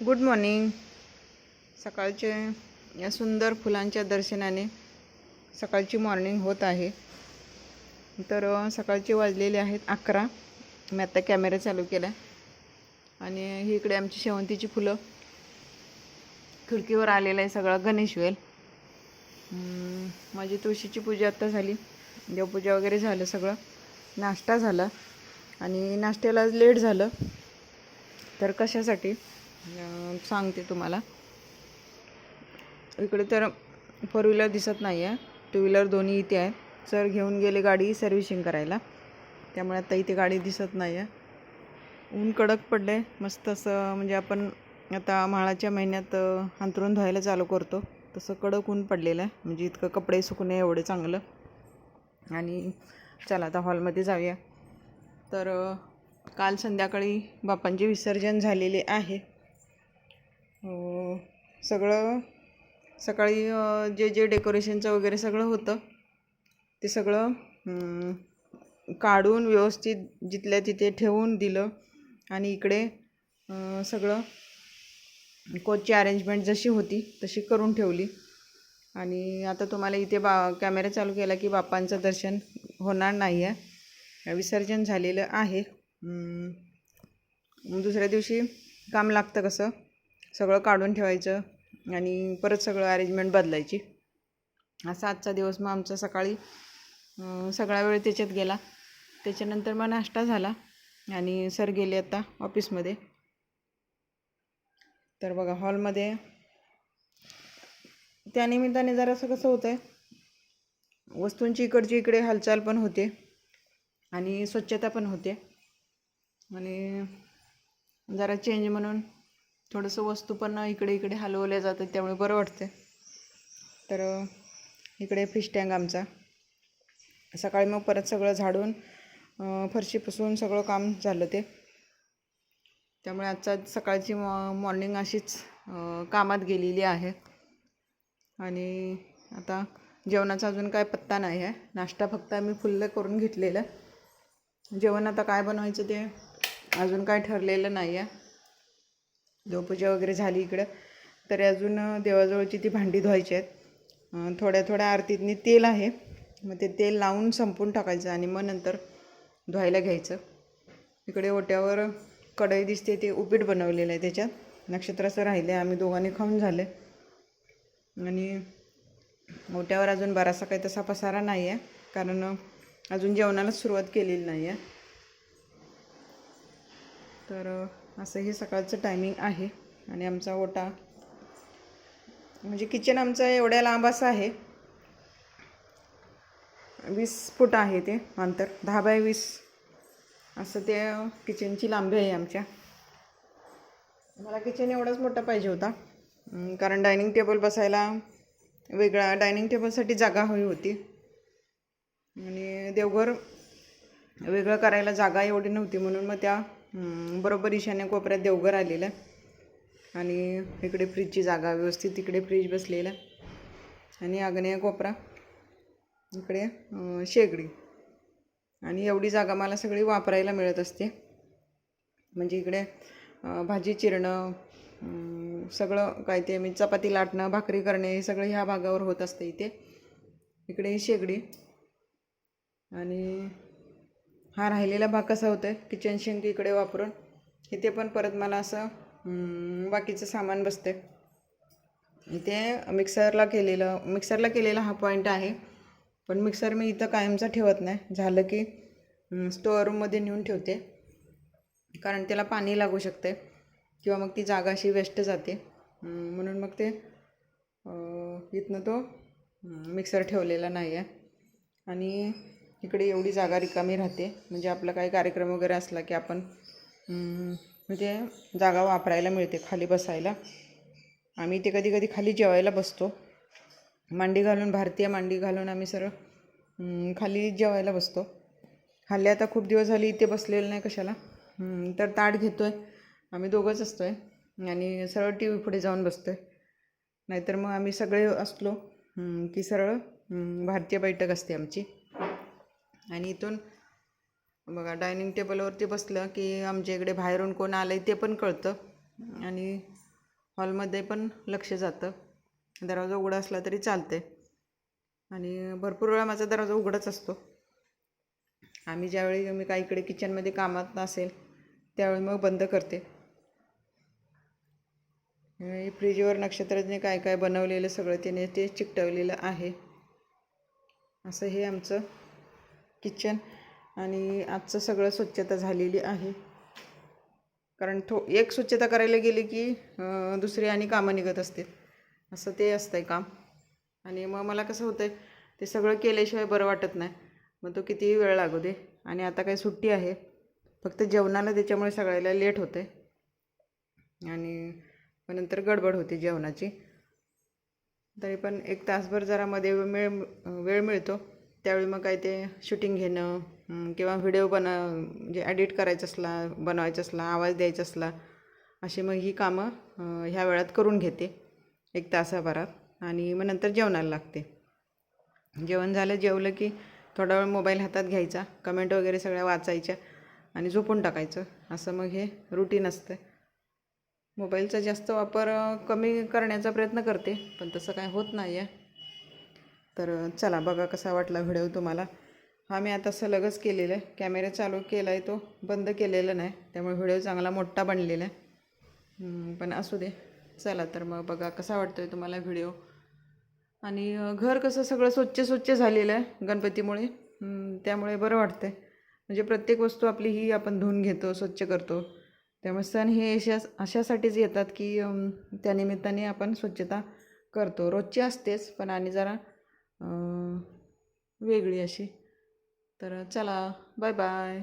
Good morning सकाळचे या सुंदर फुलांच्या दर्शनाने सकाळची मॉर्निंग होत आहे. तर सकाळचे वाजलेले आहेत अकरा. मी आत्ता कॅमेरा चालू केला आणि ही इकडे आमची शेवंतीची फुलं. खिडकीवर आलेलं आहे सगळं गणेश वेल. माझी तुळशीची पूजा आत्ता झाली. देवपूजा वगैरे झालं सगळं. नाश्ता झाला. आणि नाश्त्याला आज लेट झालं. तर कशासाठी? सांगते तुम्हाला. इकडे तर फोर व्हीलर दिसत नाही आहे टू व्हीलर दोन्ही इथे आहेत. सर घेऊन गेले गाडी सर्व्हिसिंग करायला. त्यामुळे आता इथे गाडी दिसत नाही आहे ऊन कडक पडले मस्त असं म्हणजे आपण आता माळाच्या महिन्यात अंतरून धुवायला चालू करतो. तसं कडक ऊन पडलेलं आहे. म्हणजे इतकं कपडे सुकणे एवढं चांगलं. आणि चला आता हॉलमध्ये जाऊया. तर काल संध्याकाळी बापांचे विसर्जन झालेले आहे. सगळं सकाळी जे जे डेकोरेशनचं वगैरे सगळं होतं ते सगळं काढून व्यवस्थित जिथल्या तिथे ठेवून दिलं आणि इकडे सगळं कोचची अरेंजमेंट जशी होती तशी करून ठेवली. आणि आता तुम्हाला इथे बा कॅमेरा चालू केला की बाप्पांचं दर्शन होणार नाही आहे विसर्जन झालेलं आहे. दुसऱ्या दिवशी काम लागतं कसं? सगळं काढून ठेवायचं आणि परत सगळं अरेंजमेंट बदलायची. असा आजचा दिवस मग आमचा सकाळी सगळा वेळ त्याच्यात गेला. त्याच्यानंतर मग नाश्ता झाला आणि सर गेले आता ऑफिसमध्ये. तर बघा हॉलमध्ये त्यानिमित्ताने जरासं कसं होतं आहे वस्तूंची इकडची इकडे हालचाल पण होते आणि स्वच्छता पण होते. आणि जरा चेंज म्हणून थोडंसं वस्तू पण इकडे इकडे हलवल्या जातात त्यामुळे बरं वाटते तर इकडे फिश टँक आमचा. सकाळी मग परत सगळं झाडून फरशीपासून सगळं काम झालं ते. त्यामुळे आजचा सकाळची मॉ मॉर्निंग अशीच कामात गेलेली आहे. आणि आता जेवणाचा अजून काय पत्ता नाही आहे. नाश्ता फक्त आम्ही फुल्ल करून घेतलेलं. जेवण आता काय बनवायचं ते अजून काय ठरलेलं नाही आहे. देवपूजा वगैरे झाली इकडं. तरी अजून देवाजवळची ती भांडी धुवायची आहेत. थोड्या थोड्या आरतीतनी तेल आहे. मग ते तेल लावून संपून टाकायचं आणि मग नंतर धुवायला घ्यायचं. इकडे ओट्यावर कढई दिसते ते उपीट बनवलेलं आहे त्याच्यात. नक्षत्राचं राहिले आम्ही दोघांनी खाऊन झाले. आणि ओट्यावर अजून बरासा काही तसा पसारा नाही आहे कारण अजून जेवणालाच सुरुवात केलेली नाही आहे तर असं हे सकाळचं टायमिंग आहे. आणि आमचा ओटा म्हणजे किचन आमचं एवढ्या लांब असं आहे. वीस फूट आहे ते अंतर दहा बाय वीस असं ते किचनची लांबी आहे आमच्या. मला किचन एवढाच मोठा पाहिजे होता. कारण डायनिंग टेबल बसायला वेगळा डायनिंग टेबलसाठी जागा हवी होती. आणि देवघर वेगळं करायला जागा एवढी नव्हती म्हणून मग त्या बरोबर ईशान्य कोपऱ्यात देवघर आलेलं आणि इकडे फ्रीजची जागा व्यवस्थित इकडे फ्रीज बसलेला आणि आग्नेय कोपरा इकडे शेगडी. आणि एवढी जागा मला सगळी वापरायला मिळत असते. म्हणजे इकडे भाजी चिरणं सगळं काय ते मी चपाती लाटणं भाकरी करणे हे सगळं ह्या भागावर होत असतं इथे. इकडे शेगडी. आणि हा राहिलेला भाग कसा होतो आहे किचन शिंक इकडे वापरून. इथे पण परत मला असं बाकीचं सामान बसते इथे मिक्सरला केलेलं मिक्सरला केलेला हा पॉईंट आहे. पण मिक्सर मी इथं कायमचा ठेवत नाही. झालं की स्टोअर रूममध्ये नेऊन ठेवते. कारण त्याला पाणी लागू शकते किंवा मग ती जागा अशी वेस्ट जाते. म्हणून मग ते इथनं तो मिक्सर ठेवलेला नाही आहे आणि इकडे एवढी जागा रिकामी राहते. म्हणजे आपला काही कार्यक्रम वगैरे असला की आपण म्हणजे जागा वापरायला मिळते खाली बसायला. आम्ही ते कधी कधी खाली जेवायला बसतो. मांडी घालून भारतीय मांडी घालून आम्ही सरळ खाली जेवायला बसतो. हल्ली आता खूप दिवस झाली इथे बसलेलं नाही कशाला. तर ताट घेतो आहे आम्ही दोघंच असतो आहे आणि सरळ टी व्ही पुढे जाऊन बसतो आहे नाहीतर मग आम्ही सगळे असलो की सरळ भारतीय बैठक असते आमची. आणि इथून बघा डायनिंग टेबलवरती बसलं की आमच्या इकडे बाहेरून कोण आलं आहे ते पण कळतं. आणि हॉलमध्ये पण लक्ष जातं. दरवाजा उघडा असला तरी चालते आणि भरपूर वेळा माझा दरवाजा उघडाच असतो. आम्ही ज्यावेळी मी काही इकडे किचनमध्ये कामात असेल त्यावेळी मग बंद करते. फ्रीजवर नक्षत्राने काय काय बनवलेलं सगळं तिने ते चिकटवलेलं आहे. असं हे आमचं किचन आणि आजचं सगळं स्वच्छता झालेली आहे. कारण थो एक स्वच्छता करायला गेली की दुसरी आणि कामं निघत असते असं ते असतं आहे काम. आणि मग मला कसं होतं आहे ते सगळं केल्याशिवाय बरं वाटत नाही. मग तो कितीही वेळ लागू दे. आणि आता काय सुट्टी आहे. फक्त जेवणाला त्याच्यामुळे सगळ्याला लेट होते आणि मग नंतर गडबड होती जेवणाची. तरी पण एक तासभर जरा मध्ये वेळ वेळ मिळतो. त्यावेळी मग काय ते शूटिंग घेणं किंवा व्हिडिओ बन म्हणजे ॲडिट करायचं असला बनवायचा असला आवाज द्यायचा असला अशी मग ही कामं ह्या वेळात करून घेते एक तासाभरात. आणि मग नंतर जेवणाला लागते. जेवण झालं जेवलं की थोडा वेळ मोबाईल हातात घ्यायचा कमेंट वगैरे सगळ्या वाचायच्या आणि झोपून टाकायचं. असं मग हे रुटीन असतं. मोबाईलचा जास्त वापर कमी करण्याचा प्रयत्न करते पण तसं काय होत नाही आहे तर चला बघा कसा वाटला व्हिडिओ तुम्हाला. हा मी आता सलगच केलेला आहे. कॅमेरा चालू केला आहे तो. बंद केलेला नाही. त्यामुळे व्हिडिओ चांगला मोठा बनलेला आहे. पण असू दे. चला तर मग बघा कसा वाटतो आहे तुम्हाला व्हिडिओ. आणि घर कसं सगळं स्वच्छ स्वच्छ झालेलं आहे गणपतीमुळे. त्यामुळे बरं वाटतं आहे म्हणजे प्रत्येक वस्तू आपली ही आपण धुवून घेतो स्वच्छ करतो. त्यामुळे सण हे अशा अशासाठीच येतात की त्यानिमित्ताने आपण स्वच्छता करतो. रोजची असतेच पण आणि जरा वेगळी अशी. तर चला बाय बाय